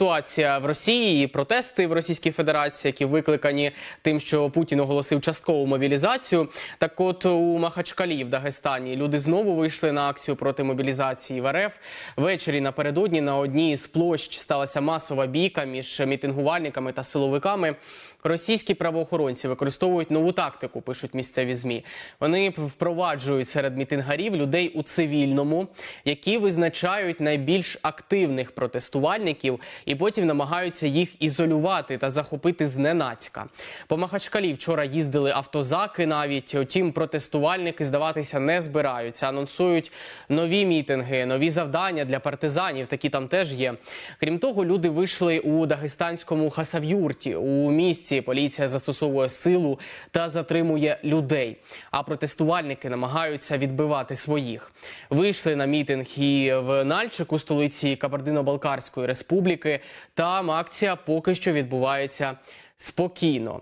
Ситуація в Росії і протести в Російській Федерації, які викликані тим, що Путін оголосив часткову мобілізацію. Так, от у Махачкалі в Дагестані люди знову вийшли на акцію проти мобілізації в РФ. Ввечері напередодні на одній з площ сталася масова бійка між мітингувальниками та силовиками. Російські правоохоронці використовують нову тактику, пишуть місцеві змі. Вони впроваджують серед мітингарів людей у цивільному, які визначають найбільш активних протестувальників, і потім намагаються їх ізолювати та захопити зненацька. По Махачкалі вчора їздили автозаки. Навіть утім, протестувальники здаватися не збираються. Анонсують нові мітинги, нові завдання для партизанів. Такі там теж є. Крім того, люди вийшли у дагестанському Хасав'юрті у місті. Поліція застосовує силу та затримує людей. А протестувальники намагаються відбивати своїх. Вийшли на мітинг і в Нальчику, столиці Кабардино-Балкарської республіки. Там акція поки що відбувається спокійно.